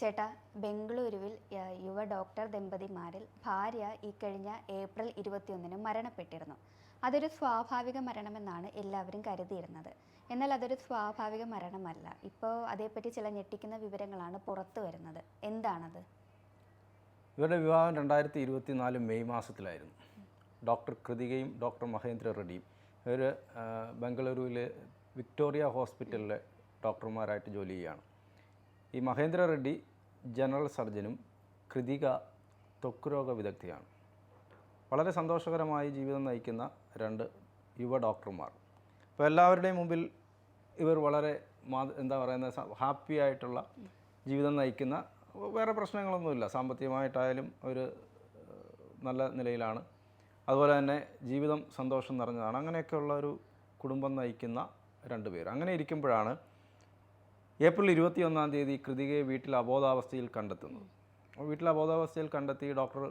ചേട്ടാ ബംഗളൂരുവിൽ യുവ ഡോക്ടർ ദമ്പതിമാരിൽ ഭാര്യ ഈ കഴിഞ്ഞ ഏപ്രിൽ ഇരുപത്തിയൊന്നിന് മരണപ്പെട്ടിരുന്നു. അതൊരു സ്വാഭാവിക മരണമെന്നാണ് എല്ലാവരും കരുതിയിരുന്നത്. എന്നാൽ അതൊരു സ്വാഭാവിക മരണമല്ല. ഇപ്പോൾ അതേപ്പറ്റി ചില ഞെട്ടിക്കുന്ന വിവരങ്ങളാണ് പുറത്തു വരുന്നത്. എന്താണത്? ഇവരുടെ വിവാഹം രണ്ടായിരത്തി ഇരുപത്തി നാല് മെയ് മാസത്തിലായിരുന്നു. ഡോക്ടർ കൃതികയും ഡോക്ടർ മഹേന്ദ്ര റെഡ്ഡിയും. ഇവർ ബംഗളൂരുവിലെ വിക്ടോറിയ ഹോസ്പിറ്റലിലെ ഡോക്ടർമാരായിട്ട് ജോലി ചെയ്യുകയാണ്. ഈ മഹേന്ദ്ര റെഡ്ഡി ജനറൽ സർജനും കൃതിക ത്വക്ക് രോഗ വിദഗ്ധയാണ്. വളരെ സന്തോഷകരമായി ജീവിതം നയിക്കുന്ന രണ്ട് യുവ ഡോക്ടർമാർ. അപ്പോൾ എല്ലാവരുടെയും മുമ്പിൽ ഇവർ വളരെ എന്താ പറയുന്ന ഹാപ്പി ആയിട്ടുള്ള ജീവിതം നയിക്കുന്ന വേറെ പ്രശ്നങ്ങളൊന്നുമില്ല. സാമ്പത്തികമായിട്ടായാലും അവർ നല്ല നിലയിലാണ്. അതുപോലെ തന്നെ ജീവിതം സന്തോഷം നിറഞ്ഞതാണ്. അങ്ങനെയൊക്കെയുള്ള ഒരു കുടുംബം നയിക്കുന്ന രണ്ട് പേര്. അങ്ങനെ ഇരിക്കുമ്പോഴാണ് ഏപ്രിൽ ഇരുപത്തിയൊന്നാം തീയതി കൃതികയെ വീട്ടിൽ അബോധാവസ്ഥയിൽ കണ്ടെത്തുന്നു. വീട്ടിൽ അബോധാവസ്ഥയിൽ കണ്ടെത്തി ഡോക്ടർ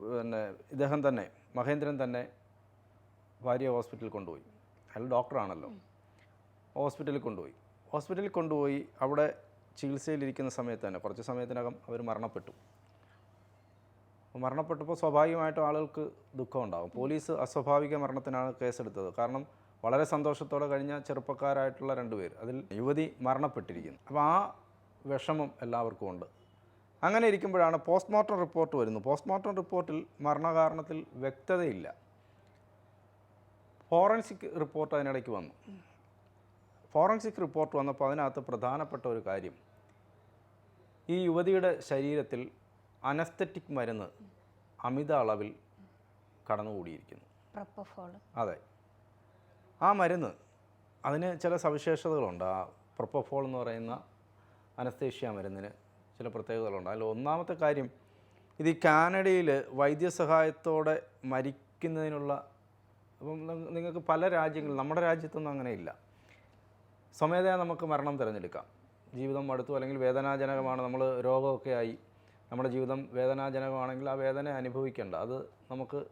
പിന്നെ ഇദ്ദേഹം തന്നെ മഹേന്ദ്രൻ തന്നെ ഭാര്യ ഹോസ്പിറ്റലിൽ കൊണ്ടുപോയി. അയാൾ ഡോക്ടറാണല്ലോ. ഹോസ്പിറ്റലിൽ കൊണ്ടുപോയി. ഹോസ്പിറ്റലിൽ കൊണ്ടുപോയി അവിടെ ചികിത്സയിലിരിക്കുന്ന സമയത്ത് തന്നെ കുറച്ച് സമയത്തിനകം അവർ മരണപ്പെട്ടു. മരണപ്പെട്ടപ്പോൾ സ്വാഭാവികമായിട്ടും ആളുകൾക്ക് ദുഃഖം ഉണ്ടാകും പോലീസ് അസ്വാഭാവിക മരണത്തിനാണ് കേസെടുത്തത്. കാരണം വളരെ സന്തോഷത്തോടെ കഴിഞ്ഞ ചെറുപ്പക്കാരായിട്ടുള്ള രണ്ടുപേർ അതിൽ യുവതി മരണപ്പെട്ടിരിക്കുന്നു. അപ്പോൾ ആ വിഷമം എല്ലാവർക്കും ഉണ്ട്. അങ്ങനെ ഇരിക്കുമ്പോഴാണ് പോസ്റ്റ്മോർട്ടം റിപ്പോർട്ട് വരുന്നത് പോസ്റ്റ്മോർട്ടം റിപ്പോർട്ടിൽ മരണകാരണത്തിൽ വ്യക്തതയില്ല. ഫോറൻസിക് റിപ്പോർട്ട് അതിനിടയ്ക്ക് വന്നു. ഫോറൻസിക് റിപ്പോർട്ട് വന്നപ്പോൾ അതിനകത്ത് പ്രധാനപ്പെട്ട ഒരു കാര്യം. ഈ യുവതിയുടെ ശരീരത്തിൽ അനസ്തറ്റിക് മരുന്ന് അമിത അളവിൽ കടന്നുകൂടിയിരിക്കുന്നു. അതെ. ആ മരുന്ന്. അതിന് ചില സവിശേഷതകളുണ്ട്. ആ പ്രൊപ്പോഫോൾ എന്ന് പറയുന്ന അനസ്തേഷ്യ മരുന്നിന് ചില പ്രത്യേകതകളുണ്ട്. അതിൽ ഒന്നാമത്തെ കാര്യം ഇത് ഈ കാനഡയിൽ വൈദ്യസഹായത്തോടെ മരിക്കുന്നതിനുള്ള അപ്പം നിങ്ങൾക്ക് പല രാജ്യങ്ങളിൽ നമ്മുടെ രാജ്യത്തൊന്നും അങ്ങനെയില്ല സ്വമേധയാ നമുക്ക് മരണം തിരഞ്ഞെടുക്കാം. ജീവിതം അടുത്തു അല്ലെങ്കിൽ വേദനാജനകമാണ് നമ്മൾ രോഗമൊക്കെ ആയി നമ്മുടെ ജീവിതം വേദനാജനകമാണെങ്കിൽ ആ വേദന അനുഭവിക്കേണ്ട. അത് നമുക്ക്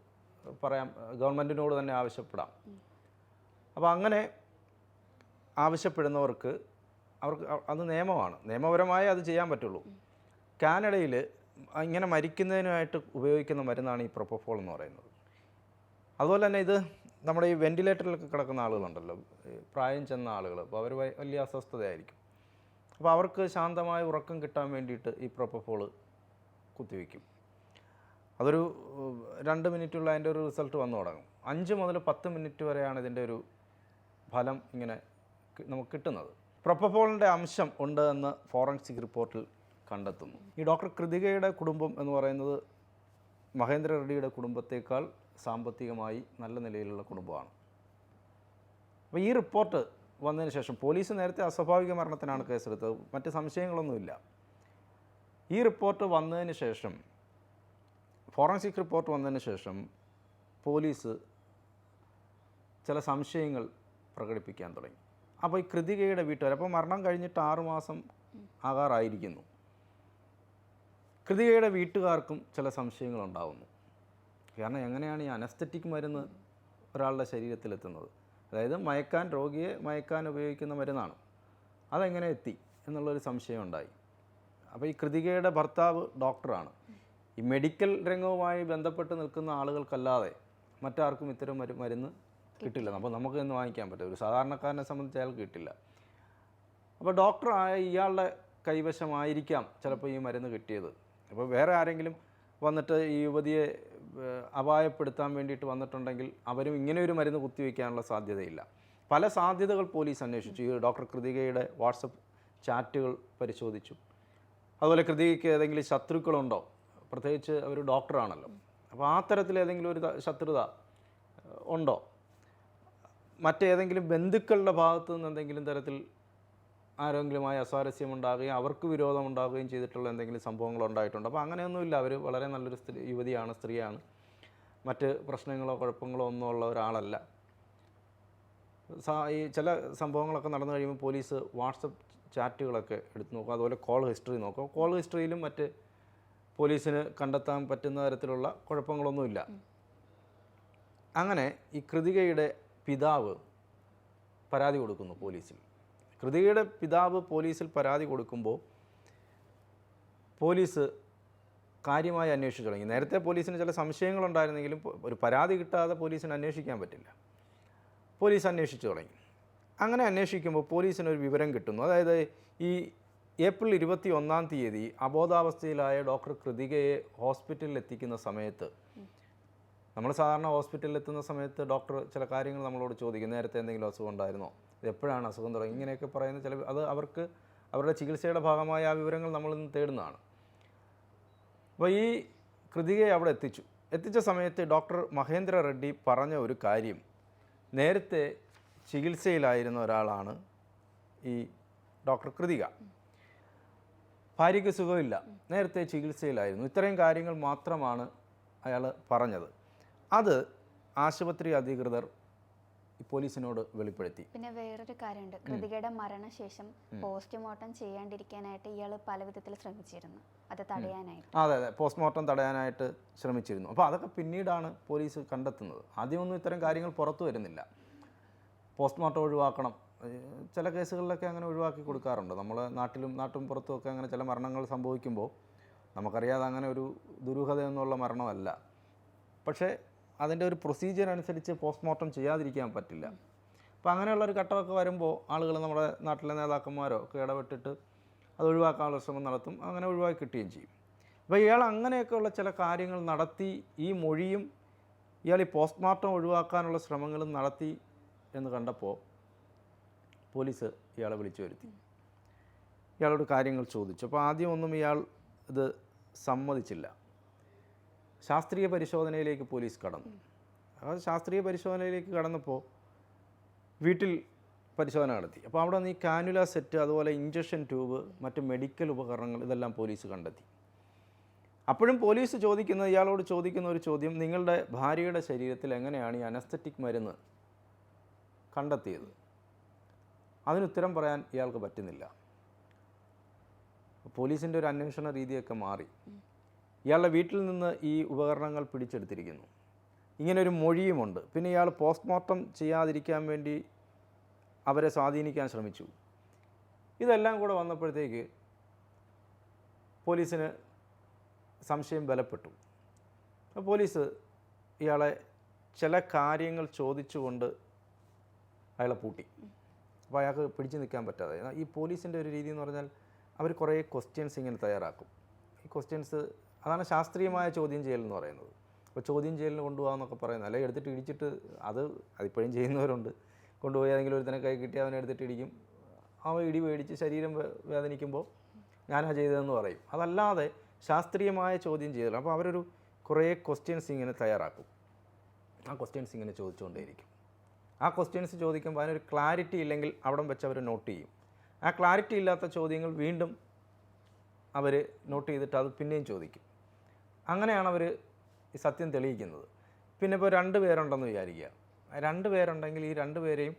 പറയാം ഗവൺമെന്റിനോട് തന്നെ ആവശ്യപ്പെടാം. അപ്പോൾ അങ്ങനെ ആവശ്യപ്പെടുന്നവർക്ക് അവർക്ക് അത് നിയമമാണ്. നിയമപരമായി അത് ചെയ്യാൻ പറ്റുള്ളൂ. കാനഡയിൽ ഇങ്ങനെ മരിക്കുന്നതിനായിട്ട് ഉപയോഗിക്കുന്ന മരുന്നാണ് ഈ പ്രൊപ്പോഫോൾ എന്ന് പറയുന്നത്. അതുപോലെ തന്നെ ഇത് നമ്മുടെ ഈ വെന്റിലേറ്ററിലൊക്കെ കിടക്കുന്ന ആളുകളുണ്ടല്ലോ. പ്രായം ചെന്ന ആളുകൾ. അപ്പോൾ അവർ വലിയ അസ്വസ്ഥതയായിരിക്കും. അപ്പോൾ അവർക്ക് ശാന്തമായ ഉറക്കം കിട്ടാൻ വേണ്ടിയിട്ട് ഈ പ്രൊപ്പോഫോൾ കുത്തിവെക്കും. അതൊരു രണ്ട് മിനിറ്റുള്ള അതിന്റെ ഒരു റിസൾട്ട് വന്നു തുടങ്ങും. അഞ്ച് മുതൽ പത്ത് മിനിറ്റ് വരെയാണ് ഇതിന്റെ ഒരു ഫലം ഇങ്ങനെ നമുക്ക് കിട്ടുന്നത്. പ്രൊപ്പഫോളിന്റെ അംശം ഉണ്ട് എന്ന് ഫോറൻസിക് റിപ്പോർട്ടിൽ കണ്ടെത്തുന്നു. ഈ ഡോക്ടർ കൃതികയുടെ കുടുംബം എന്ന് പറയുന്നത് മഹേന്ദ്ര റെഡ്ഡിയുടെ കുടുംബത്തേക്കാൾ സാമ്പത്തികമായി നല്ല നിലയിലുള്ള കുടുംബമാണ്. അപ്പോൾ ഈ റിപ്പോർട്ട് വന്നതിന് ശേഷം പോലീസ് നേരത്തെ അസ്വാഭാവിക മരണത്തിനാണ് കേസെടുത്തത്. മറ്റ് സംശയങ്ങളൊന്നുമില്ല. ഈ റിപ്പോർട്ട് വന്നതിന് ശേഷം ഫോറൻസിക് റിപ്പോർട്ട് വന്നതിന് ശേഷം പോലീസ് ചില സംശയങ്ങൾ പ്രകടിപ്പിക്കാൻ തുടങ്ങി. അപ്പോൾ ഈ കൃതികയുടെ വീട്ടുകാർ അപ്പോൾ മരണം കഴിഞ്ഞിട്ട് ആറുമാസം ആകാറായിരിക്കുന്നു. കൃതികയുടെ വീട്ടുകാർക്കും ചില സംശയങ്ങളുണ്ടാവുന്നു കാരണം എങ്ങനെയാണ് ഈ അനസ്തറ്റിക് മരുന്ന് ഒരാളുടെ ശരീരത്തിലെത്തുന്നത് അതായത് മയക്കാൻ രോഗിയെ മയക്കാൻ ഉപയോഗിക്കുന്ന മരുന്നാണ്. അതെങ്ങനെ എത്തി എന്നുള്ളൊരു സംശയം ഉണ്ടായി. അപ്പോൾ ഈ കൃതികയുടെ ഭർത്താവ് ഡോക്ടറാണ്. ഈ മെഡിക്കൽ രംഗവുമായി ബന്ധപ്പെട്ട് നിൽക്കുന്ന ആളുകൾക്കല്ലാതെ മറ്റാർക്കും ഇത്തരം മരുന്ന് കിട്ടില്ല. അപ്പോൾ നമുക്ക് ഇന്ന് വാങ്ങിക്കാൻ പറ്റും ഒരു സാധാരണക്കാരനെ സംബന്ധിച്ച് അയാൾക്ക് കിട്ടില്ല. അപ്പോൾ ഡോക്ടറായ ഇയാളുടെ കൈവശമായിരിക്കാം ചിലപ്പോൾ ഈ മരുന്ന് കിട്ടിയത്. അപ്പോൾ വേറെ ആരെങ്കിലും വന്നിട്ട് ഈ യുവതിയെ അപായപ്പെടുത്താൻ വേണ്ടിയിട്ട് വന്നിട്ടുണ്ടെങ്കിൽ അവരും ഇങ്ങനെ ഒരു മരുന്ന് കുത്തിവെക്കാനുള്ള സാധ്യതയില്ല. പല സാധ്യതകൾ പോലീസ് അന്വേഷിച്ചു. ഈ ഡോക്ടർ കൃതികയുടെ വാട്സപ്പ് ചാറ്റുകൾ പരിശോധിച്ചു. അതുപോലെ കൃതികയ്ക്ക് ഏതെങ്കിലും ശത്രുക്കളുണ്ടോ? പ്രത്യേകിച്ച് അവർ ഡോക്ടറാണല്ലോ. അപ്പോൾ ആ തരത്തിൽ ഏതെങ്കിലും ഒരു ശത്രുത ഉണ്ടോ? മറ്റേതെങ്കിലും ബന്ധുക്കളുടെ ഭാഗത്തു നിന്ന് എന്തെങ്കിലും തരത്തിൽ ആരെങ്കിലുമായി അസ്വാരസ്യം ഉണ്ടാകുകയും അവർക്ക് വിരോധം ഉണ്ടാകുകയും ചെയ്തിട്ടുള്ള എന്തെങ്കിലും സംഭവങ്ങൾ ഉണ്ടായിട്ടുണ്ട് അപ്പോൾ അങ്ങനെയൊന്നുമില്ല. അവർ വളരെ നല്ലൊരു സ്ത്രീ യുവതിയാണ് സ്ത്രീയാണ്. മറ്റ് പ്രശ്നങ്ങളോ കുഴപ്പങ്ങളോ ഒന്നും ഉള്ള ഒരാളല്ല. സാ- ഈ ചില സംഭവങ്ങളൊക്കെ നടന്നു കഴിയുമ്പോൾ പോലീസ് വാട്സപ്പ് ചാറ്റുകളൊക്കെ എടുത്ത് നോക്കും. അതുപോലെ കോൾ ഹിസ്റ്ററി നോക്കും. കോൾ ഹിസ്റ്ററിയിലും മറ്റ് പോലീസിന് കണ്ടെത്താൻ പറ്റുന്ന തരത്തിലുള്ള കുഴപ്പങ്ങളൊന്നുമില്ല. അങ്ങനെ ഈ കൃതികയുടെ പിതാവ് പരാതി കൊടുക്കുന്നു പോലീസിൽ. കൃതിയുടെ പിതാവ് പോലീസിൽ പരാതി കൊടുക്കുമ്പോൾ പോലീസ് കാര്യമായി അന്വേഷിച്ചു തുടങ്ങി. നേരത്തെ പോലീസിന് ചില സംശയങ്ങളുണ്ടായിരുന്നെങ്കിലും ഒരു പരാതി കിട്ടാതെ പോലീസിന് അന്വേഷിക്കാൻ പറ്റില്ല. പോലീസ് അന്വേഷിച്ചു തുടങ്ങി. അങ്ങനെ അന്വേഷിക്കുമ്പോൾ പോലീസിന് ഒരു വിവരം കിട്ടുന്നു. അതായത് ഈ ഏപ്രിൽ ഇരുപത്തി ഒന്നാം തീയതി അബോധാവസ്ഥയിലായ ഡോക്ടർ കൃതികയെ ഹോസ്പിറ്റലിൽ എത്തിക്കുന്ന സമയത്ത് നമ്മൾ സാധാരണ ഹോസ്പിറ്റലിൽ എത്തുന്ന സമയത്ത് ഡോക്ടർ ചില കാര്യങ്ങൾ നമ്മളോട് ചോദിക്കും. നേരത്തെ എന്തെങ്കിലും അസുഖം ഉണ്ടായിരുന്നോ? എപ്പോഴാണ് അസുഖം തുടങ്ങി? ഇങ്ങനെയൊക്കെ പറയുന്ന ചില അത് അവർക്ക് അവരുടെ ചികിത്സയുടെ ഭാഗമായ ആ വിവരങ്ങൾ നമ്മൾ നിന്ന് തേടുന്നതാണ്. അപ്പോൾ ഈ കൃതികയെ അവിടെ എത്തിച്ചു. എത്തിച്ച സമയത്ത് ഡോക്ടർ മഹേന്ദ്ര റെഡ്ഡി പറഞ്ഞ ഒരു കാര്യം നേരത്തെ ചികിത്സയിലായിരുന്ന ഒരാളാണ് ഈ ഡോക്ടർ കൃതിക. ഭാര്യയ്ക്ക് സുഖമില്ല. നേരത്തെ ചികിത്സയിലായിരുന്നു. ഇത്രയും കാര്യങ്ങൾ മാത്രമാണ് അയാൾ പറഞ്ഞത്. അത് ആശുപത്രി അധികൃതർ പോലീസിനോട് വെളിപ്പെടുത്തി. പിന്നെ വേറൊരു കാര്യമുണ്ട്. കൃതികയുടെ മരണശേഷം പോസ്റ്റ്മോർട്ടം ചെയ്യാണ്ടിരിക്കാനായിട്ട് ഇയാൾ പല വിധത്തിൽ ശ്രമിച്ചിരുന്നു. അത് തടയാനായിട്ട്. അതെ അതെ. പോസ്റ്റ്മോർട്ടം തടയാനായിട്ട് ശ്രമിച്ചിരുന്നു. അപ്പോൾ അതൊക്കെ പിന്നീടാണ് പോലീസ് കണ്ടെത്തുന്നത്. ആദ്യമൊന്നും ഇത്തരം കാര്യങ്ങൾ പുറത്തു വരുന്നില്ല. പോസ്റ്റ്മോർട്ടം ഒഴിവാക്കണം. ചില കേസുകളിലൊക്കെ അങ്ങനെ ഒഴിവാക്കി കൊടുക്കാറുണ്ട്. നമ്മൾ നാട്ടിലും നാട്ടും പുറത്തുമൊക്കെ അങ്ങനെ ചില മരണങ്ങൾ സംഭവിക്കുമ്പോൾ നമുക്കറിയാതെ അങ്ങനെ ഒരു ദുരൂഹതയൊന്നുള്ള മരണമല്ല. പക്ഷേ അതിന്റെ ഒരു പ്രൊസീജിയർ അനുസരിച്ച് പോസ്റ്റ്മോർട്ടം ചെയ്യാതിരിക്കാൻ പറ്റില്ല. അപ്പോൾ അങ്ങനെയുള്ള ഒരു ഘട്ടമൊക്കെ വരുമ്പോൾ ആളുകൾ നമ്മുടെ നാട്ടിലെ നേതാക്കന്മാരോ ഒക്കെ ഇടപെട്ടിട്ട് അത് ഒഴിവാക്കാനുള്ള ശ്രമം നടത്തും അങ്ങനെ ഒഴിവാക്കി കിട്ടുകയും ചെയ്യും. അപ്പോൾ ഇയാൾ അങ്ങനെയൊക്കെയുള്ള ചില കാര്യങ്ങൾ നടത്തി ഈ മൊഴിയും ഇയാൾ ഈ പോസ്റ്റ്മോർട്ടം ഒഴിവാക്കാനുള്ള ശ്രമങ്ങളും നടത്തി എന്ന് കണ്ടപ്പോൾ പോലീസ് ഇയാളെ വിളിച്ചു വരുത്തി. ഇയാളോട് കാര്യങ്ങൾ ചോദിച്ചു. അപ്പോൾ ആദ്യം ഒന്നും ഇയാൾ ഇത് സമ്മതിച്ചില്ല. ശാസ്ത്രീയ പരിശോധനയിലേക്ക് പോലീസ് കടന്നു. അപ്പോൾ ശാസ്ത്രീയ പരിശോധനയിലേക്ക് കടന്നപ്പോൾ വീട്ടിൽ പരിശോധന നടത്തി. അപ്പോൾ അവിടെ നിന്ന് ഈ കാനുല സെറ്റ് അതുപോലെ ഇഞ്ചക്ഷൻ ട്യൂബ് മറ്റ് മെഡിക്കൽ ഉപകരണങ്ങൾ ഇതെല്ലാം പോലീസ് കണ്ടെത്തി. അപ്പോഴും പോലീസ് ചോദിക്കുന്ന ഇയാളോട് ചോദിക്കുന്ന ഒരു ചോദ്യം നിങ്ങളുടെ ഭാര്യയുടെ ശരീരത്തിൽ എങ്ങനെയാണ് ഈ അനസ്തറ്റിക് മരുന്ന് കണ്ടെത്തിയത്? അതിനുത്തരം പറയാൻ ഇയാൾക്ക് പറ്റുന്നില്ല. പോലീസിന്റെ ഒരു അന്വേഷണ രീതിയൊക്കെ മാറി. ഇയാളുടെ വീട്ടിൽ നിന്ന് ഈ ഉപകരണങ്ങൾ പിടിച്ചെടുത്തിരിക്കുന്നു. ഇങ്ങനൊരു മൊഴിയുമുണ്ട്. പിന്നെ ഇയാൾ പോസ്റ്റ്മോർട്ടം ചെയ്യാതിരിക്കാൻ വേണ്ടി അവരെ സ്വാധീനിക്കാൻ ശ്രമിച്ചു. ഇതെല്ലാം കൂടെ വന്നപ്പോഴത്തേക്ക് പോലീസിന് സംശയം ബലപ്പെട്ടു. പോലീസ് ഇയാളെ ചില കാര്യങ്ങൾ ചോദിച്ചുകൊണ്ട് അയാളെ പൂട്ടി. അപ്പോൾ അയാൾക്ക് പിടിച്ചു നിൽക്കാൻ പറ്റാതെ. ഈ പോലീസിന്റെ ഒരു രീതി എന്ന് പറഞ്ഞാൽ അവർ കുറേ ക്വസ്റ്റ്യൻസ് ഇങ്ങനെ തയ്യാറാക്കും. ഈ ക്വസ്റ്റ്യൻസ് അതാണ് ശാസ്ത്രീയമായ ചോദ്യം ചെയ്യൽ എന്ന് പറയുന്നത്. അപ്പോൾ ചോദ്യം ചെയ്യലിന് കൊണ്ടുപോകാമെന്നൊക്കെ പറയുന്നത്. അല്ലെങ്കിൽ എടുത്തിട്ട് ഇടിച്ചിട്ട് അത് അതിപ്പോഴും ചെയ്യുന്നവരുണ്ട്. കൊണ്ടുപോയി ഏതെങ്കിലും ഒരുത്തനെ കൈ കിട്ടി അവനെ എടുത്തിട്ട് ഇടിക്കും. അവൻ ഇടി മേടിച്ച് ശരീരം വേദനിക്കുമ്പോൾ ഞാനാ ചെയ്തതെന്ന് പറയും. അതല്ലാതെ ശാസ്ത്രീയമായ ചോദ്യം ചെയ്യൽ. അപ്പോൾ അവരൊരു കുറേ ക്വസ്റ്റ്യൻസ് ഇങ്ങനെ തയ്യാറാക്കും. ആ ക്വസ്റ്റ്യൻസ് ഇങ്ങനെ ചോദിച്ചുകൊണ്ടേയിരിക്കും. ആ ക്വസ്റ്റ്യൻസ് ചോദിക്കുമ്പോൾ അതിനൊരു ക്ലാരിറ്റി ഇല്ലെങ്കിൽ അവിടം വെച്ച് അവർ നോട്ട് ചെയ്യും. ആ ക്ലാരിറ്റി ഇല്ലാത്ത ചോദ്യങ്ങൾ വീണ്ടും അവർ നോട്ട് ചെയ്തിട്ട് അത് പിന്നെയും ചോദിക്കും. അങ്ങനെയാണ് അവർ ഈ സത്യം തെളിയിക്കുന്നത്. പിന്നെ ഇപ്പോൾ രണ്ട് പേരുണ്ടെന്ന് വിചാരിക്കുക. രണ്ട് പേരുണ്ടെങ്കിൽ ഈ രണ്ട് പേരെയും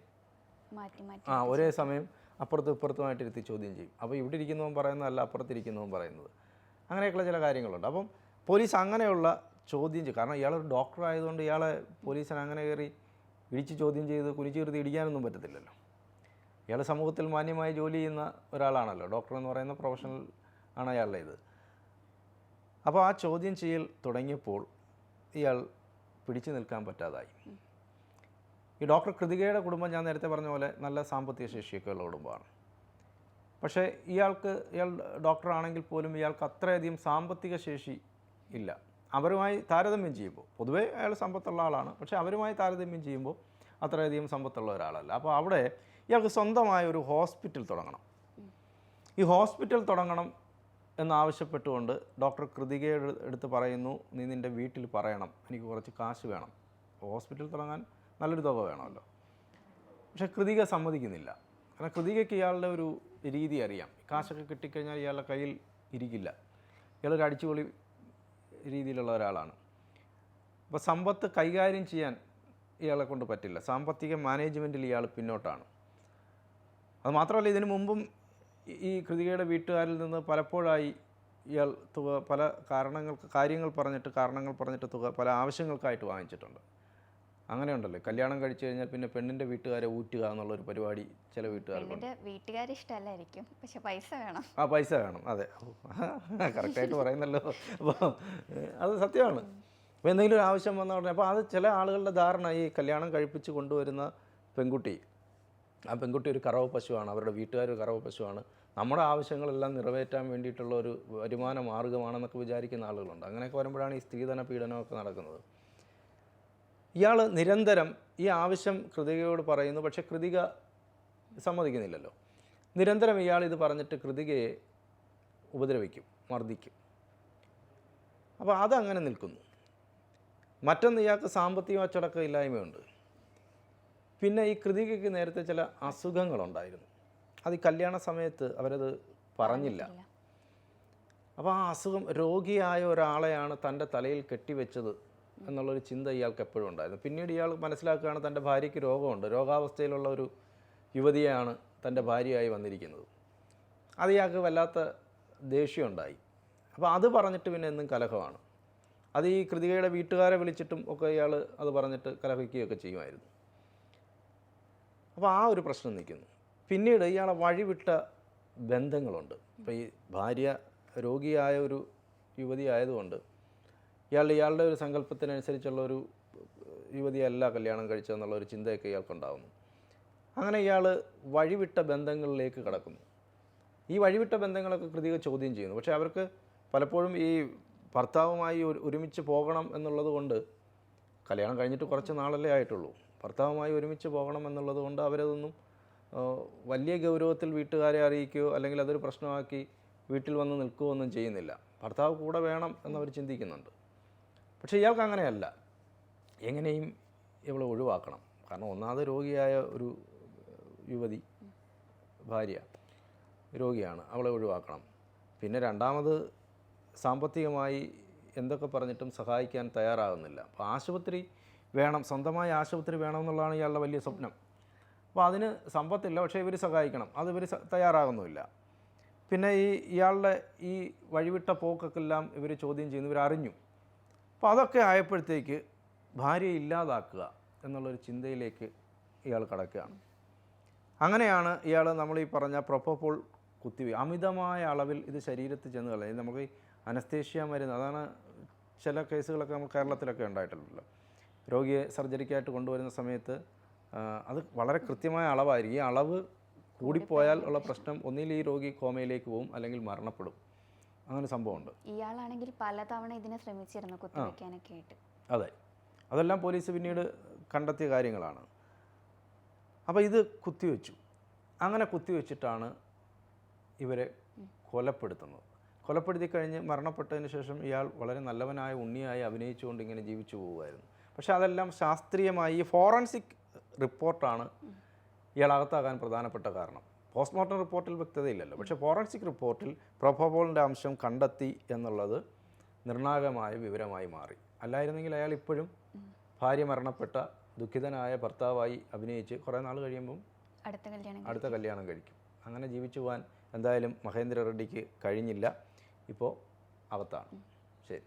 മാറ്റി മാറ്റി ആ ഒരേ സമയം അപ്പുറത്തും ഇപ്പുറത്തുമായിട്ട് ഇരുത്തി ചോദ്യം ചെയ്യും. അപ്പോൾ ഇവിടെ ഇരിക്കുന്നവൻ പറയുന്നതല്ല അപ്പുറത്തിരിക്കുന്നവൻ പറയുന്നത്. അങ്ങനെയൊക്കെയുള്ള ചില കാര്യങ്ങളുണ്ട്. അപ്പം പോലീസ് അങ്ങനെയുള്ള ചോദ്യം ചെയ്യും. കാരണം ഇയാളൊരു ഡോക്ടർ ആയതുകൊണ്ട് ഇയാളെ പോലീസിന് അങ്ങനെ കയറി ഇടിച്ച് ചോദ്യം ചെയ്ത് കുനിച്ചു കീർത്തി ഇടിക്കാനൊന്നും പറ്റത്തില്ലല്ലോ. ഇയാൾ സമൂഹത്തിൽ മാന്യമായി ജോലി ചെയ്യുന്ന ഒരാളാണല്ലോ. ഡോക്ടർ എന്ന് പറയുന്ന പ്രൊഫഷണൽ ആണ് അയാളുടെ ഇത് അപ്പോൾ ആ ചോദ്യം ചെയ്യൽ തുടങ്ങിയപ്പോൾ ഇയാൾ പിടിച്ചു നിൽക്കാൻ പറ്റാതായി. ഈ ഡോക്ടർ കൃതികയുടെ കുടുംബം ഞാൻ നേരത്തെ പറഞ്ഞ പോലെ നല്ല സാമ്പത്തിക ശേഷിയൊക്കെ ഉള്ള കുടുംബമാണ്. പക്ഷേ ഇയാൾക്ക് ഇയാൾ ഡോക്ടറാണെങ്കിൽ പോലും ഇയാൾക്ക് അത്രയധികം സാമ്പത്തിക ശേഷി ഇല്ല. അവരുമായി താരതമ്യം ചെയ്യുമ്പോൾ പൊതുവേ അയാൾ സമ്പത്തുള്ള ആളാണ് പക്ഷേ അവരുമായി താരതമ്യം ചെയ്യുമ്പോൾ അത്രയധികം സമ്പത്തുള്ള ഒരാളല്ല. അപ്പോൾ അവിടെ ഇയാൾക്ക് സ്വന്തമായ ഒരു ഹോസ്പിറ്റൽ തുടങ്ങണം. ഈ ഹോസ്പിറ്റൽ തുടങ്ങണം എന്നാവശ്യപ്പെട്ടുകൊണ്ട് ഡോക്ടർ കൃതികയുടെ എടുത്ത് പറയുന്നു നീ നിന്റെ വീട്ടിൽ പറയണം. എനിക്ക് കുറച്ച് കാശ് വേണം. ഹോസ്പിറ്റൽ തുടങ്ങാൻ നല്ലൊരു തുക വേണമല്ലോ. പക്ഷേ കൃതിക സമ്മതിക്കുന്നില്ല. കാരണം കൃതികയ്ക്ക് ഇയാളുടെ ഒരു രീതി അറിയാം. കാശൊക്കെ കിട്ടിക്കഴിഞ്ഞാൽ ഇയാളുടെ കയ്യിൽ ഇരിക്കില്ല. ഇയാളൊരു അടിച്ചുപൊളി രീതിയിലുള്ള ഒരാളാണ്. അപ്പോൾ സമ്പത്ത് കൈകാര്യം ചെയ്യാൻ ഇയാളെ കൊണ്ട് പറ്റില്ല. സാമ്പത്തിക മാനേജ്മെന്റിൽ ഇയാൾ പിന്നോട്ടാണ്. അത് മാത്രമല്ല ഇതിനു മുമ്പും ഈ- കൃതികയുടെ വീട്ടുകാരിൽ നിന്ന് പലപ്പോഴായി ഇയാൾ തുക പല കാരണങ്ങൾ കാര്യങ്ങൾ പറഞ്ഞിട്ട് കാരണങ്ങൾ പറഞ്ഞിട്ട് തുക പല ആവശ്യങ്ങൾക്കായിട്ട് വാങ്ങിച്ചിട്ടുണ്ട്. അങ്ങനെയുണ്ടല്ലോ? കല്യാണം കഴിച്ചു കഴിഞ്ഞാൽ പിന്നെ പെണ്ണിന്റെ വീട്ടുകാരെ ഊറ്റുക എന്നുള്ളൊരു പരിപാടി ചില വീട്ടുകാർക്കുണ്ട് പെണ്ണിന്റെ വീട്ടുകാർ ഇഷ്ടമല്ലായിരിക്കും. പക്ഷെ പൈസ വേണം. ആ പൈസ വേണം. അതെ. കറക്റ്റായിട്ട് പറയുന്നല്ലോ. അപ്പോൾ അത് സത്യമാണ്. അപ്പോൾ എന്തെങ്കിലും ഒരു ആവശ്യം വന്ന ഉടനെ അപ്പോൾ അത് ചില ആളുകളുടെ ധാരണ ഈ കല്യാണം കഴിപ്പിച്ച് കൊണ്ടുവരുന്ന പെൺകുട്ടി ആ പെൺകുട്ടി ഒരു കറവ പശുവാണ് അവരുടെ വീട്ടുകാർ കറവ പശുവാണ്. നമ്മുടെ ആവശ്യങ്ങളെല്ലാം നിറവേറ്റാൻ വേണ്ടിയിട്ടുള്ള ഒരു വരുമാന മാർഗമാണെന്നൊക്കെ വിചാരിക്കുന്ന ആളുകളുണ്ട്. അങ്ങനെയൊക്കെ വരുമ്പോഴാണ് ഈ സ്ത്രീധന പീഡനമൊക്കെ നടക്കുന്നത്. ഇയാൾ നിരന്തരം ഈ ആവശ്യം കൃതികയോട് പറയുന്നു പക്ഷേ കൃതിക സമ്മതിക്കുന്നില്ലല്ലോ. നിരന്തരം ഇയാൾ ഇത് പറഞ്ഞിട്ട് കൃതികയെ ഉപദ്രവിക്കും മർദ്ദിക്കും. അപ്പോൾ അതങ്ങനെ നിൽക്കുന്നു. മറ്റൊന്ന് ഇയാൾക്ക് സാമ്പത്തിക അച്ചടക്കം ഇല്ലായ്മയുണ്ട്. പിന്നെ ഈ കൃതികയ്ക്ക് നേരത്തെ ചില അസുഖങ്ങളുണ്ടായിരുന്നു. അത് ഈ കല്യാണ സമയത്ത് അവരത് പറഞ്ഞില്ല. അപ്പോൾ ആ അസുഖം രോഗിയായ ഒരാളെയാണ് തന്റെ തലയിൽ കെട്ടിവെച്ചത് എന്നുള്ളൊരു ചിന്ത ഇയാൾക്ക് എപ്പോഴും ഉണ്ടായിരുന്നു. പിന്നീട് ഇയാൾ മനസ്സിലാക്കുകയാണ് തന്റെ ഭാര്യയ്ക്ക് രോഗമുണ്ട്. രോഗാവസ്ഥയിലുള്ള ഒരു യുവതിയാണ് തന്റെ ഭാര്യയായി വന്നിരിക്കുന്നത്. അത് ഇയാൾക്ക് വല്ലാത്ത ദേഷ്യമുണ്ടായി. അപ്പോൾ അത് പറഞ്ഞിട്ട് പിന്നെ എന്നും കലഹമാണ്. അത് ഈ കൃതികയുടെ വീട്ടുകാരെ വിളിച്ചിട്ടും ഒക്കെ ഇയാൾ അത് പറഞ്ഞിട്ട് കലഹിക്കുകയൊക്കെ ചെയ്യുമായിരുന്നു. അപ്പോൾ ആ ഒരു പ്രശ്നം നിൽക്കുന്നു. പിന്നീട് ഇയാളെ വഴിവിട്ട ബന്ധങ്ങളുണ്ട്. ഇപ്പോൾ ഈ ഭാര്യ രോഗിയായ ഒരു യുവതി ആയതുകൊണ്ട് ഇയാൾ ഇയാളുടെ ഒരു സങ്കല്പത്തിനനുസരിച്ചുള്ള ഒരു യുവതിയല്ല കല്യാണം കഴിച്ചതെന്നുള്ള ഒരു ചിന്തയൊക്കെ ഇയാൾക്കുണ്ടാകുന്നു അങ്ങനെ ഇയാൾ വഴിവിട്ട ബന്ധങ്ങളിലേക്ക് കടക്കുന്നു. ഈ വഴിവിട്ട ബന്ധങ്ങളൊക്കെ കൃതിക ചോദ്യം ചെയ്യുന്നു. പക്ഷേ അവർക്ക് പലപ്പോഴും ഈ ഭർത്താവുമായി ഒരുമിച്ച് പോകണം എന്നുള്ളത് കൊണ്ട് കല്യാണം കഴിഞ്ഞിട്ട് കുറച്ച് നാളല്ലേ ആയിട്ടുള്ളൂ. ഭർത്താവുമായി ഒരുമിച്ച് പോകണം എന്നുള്ളത് കൊണ്ട് അവരതൊന്നും വലിയ ഗൗരവത്തിൽ വീട്ടുകാരെ അറിയിക്കുകയോ അല്ലെങ്കിൽ അതൊരു പ്രശ്നമാക്കി വീട്ടിൽ വന്ന് നിൽക്കുകയോ ഒന്നും ചെയ്യുന്നില്ല. ഭർത്താവ് കൂടെ വേണം എന്നവർ ചിന്തിക്കുന്നുണ്ട്. പക്ഷേ ഇയാൾക്ക് അങ്ങനെയല്ല. എങ്ങനെയും ഇവളെ ഒഴിവാക്കണം. കാരണം ഒന്നാമത് രോഗിയായ ഒരു യുവതി ഭാര്യ രോഗിയാണ്. അവളെ ഒഴിവാക്കണം. പിന്നെ രണ്ടാമത് സാമ്പത്തികമായി എന്തൊക്കെ പറഞ്ഞിട്ടും സഹായിക്കാൻ തയ്യാറാകുന്നില്ല. അപ്പോൾ ആശുപത്രി വേണം സ്വന്തമായി ആശുപത്രി വേണമെന്നുള്ളതാണ് ഇയാളുടെ വലിയ സ്വപ്നം. അപ്പോൾ അതിന് സമ്പത്തില്ല പക്ഷേ ഇവർ സഹായിക്കണം. അത് ഇവർ തയ്യാറാകുന്നുമില്ല. പിന്നെ ഈ ഇയാളുടെ ഈ വഴിവിട്ട പോക്കൊക്കെ എല്ലാം ഇവർ ചോദ്യം ചെയ്യുന്നു ഇവർ അറിഞ്ഞു അപ്പോൾ അതൊക്കെ ആയപ്പോഴത്തേക്ക് ഭാര്യയെ ഇല്ലാതാക്കുക എന്നുള്ളൊരു ചിന്തയിലേക്ക് ഇയാൾ കടക്കുകയാണ്. അങ്ങനെയാണ് ഇയാൾ നമ്മൾ ഈ പറഞ്ഞ പ്രൊപ്പോപ്പോൾ കുത്തിവി അമിതമായ അളവിൽ ഇത് ശരീരത്തിൽ ചെന്ന് കളയും. നമുക്ക് അനസ്തേഷ്യ മരുന്ന് അതാണ് ചില കേസുകളൊക്കെ നമ്മൾ കേരളത്തിലൊക്കെ ഉണ്ടായിട്ടുണ്ടല്ലോ. രോഗിയെ സർജറിക്കായിട്ട് കൊണ്ടുവരുന്ന സമയത്ത് അത് വളരെ കൃത്യമായ അളവായിരിക്കും. ഈ അളവ് കൂടിപ്പോയാൽ ഉള്ള പ്രശ്നം ഒന്നിൽ ഈ രോഗി കോമയിലേക്ക് പോകും അല്ലെങ്കിൽ മരണപ്പെടും. അങ്ങനെ സംഭവമുണ്ട്. ഇയാളാണെങ്കിൽ പലതവണ ഇതിനെ ശ്രമിച്ചിരുന്നു കുത്തിവെക്കാനൊക്കെ ആയിട്ട്. അതെ. അതെല്ലാം പോലീസ് പിന്നീട് കണ്ടെത്തിയ കാര്യങ്ങളാണ്. അപ്പോൾ ഇത് കുത്തിവെച്ചു. അങ്ങനെ കുത്തിവെച്ചിട്ടാണ് ഇവരെ കൊലപ്പെടുത്തുന്നത്. കൊലപ്പെടുത്തി കഴിഞ്ഞ് മരണപ്പെട്ടതിന് ശേഷം ഇയാൾ വളരെ നല്ലവനായ ഉണ്ണിയായി അഭിനയിച്ചുകൊണ്ട് ഇങ്ങനെ ജീവിച്ചു പോവുമായിരുന്നു. പക്ഷേ അതെല്ലാം ശാസ്ത്രീയമായി ഈ ഫോറൻസിക് റിപ്പോർട്ടാണ് ഇയാളകത്താകാൻ പ്രധാനപ്പെട്ട കാരണം. പോസ്റ്റ്മോർട്ടം റിപ്പോർട്ടിൽ വ്യക്തതയില്ലല്ലോ. പക്ഷേ ഫോറൻസിക് റിപ്പോർട്ടിൽ പ്രൊഫോബോളിന്റെ അംശം കണ്ടെത്തി എന്നുള്ളത് നിർണായകമായ വിവരമായി മാറി. അല്ലായിരുന്നെങ്കിൽ അയാൾ ഇപ്പോഴും ഭാര്യ മരണപ്പെട്ട ദുഃഖിതനായ ഭർത്താവായി അഭിനയിച്ച് കുറേ നാൾ കഴിയുമ്പം അടുത്ത കല്യാണം അടുത്ത കല്യാണം കഴിക്കും. അങ്ങനെ ജീവിച്ചു പോകാൻ എന്തായാലും മഹേന്ദ്ര റെഡ്ഡിക്ക് കഴിഞ്ഞില്ല. ഇപ്പോൾ അകത്താണ് ശരി.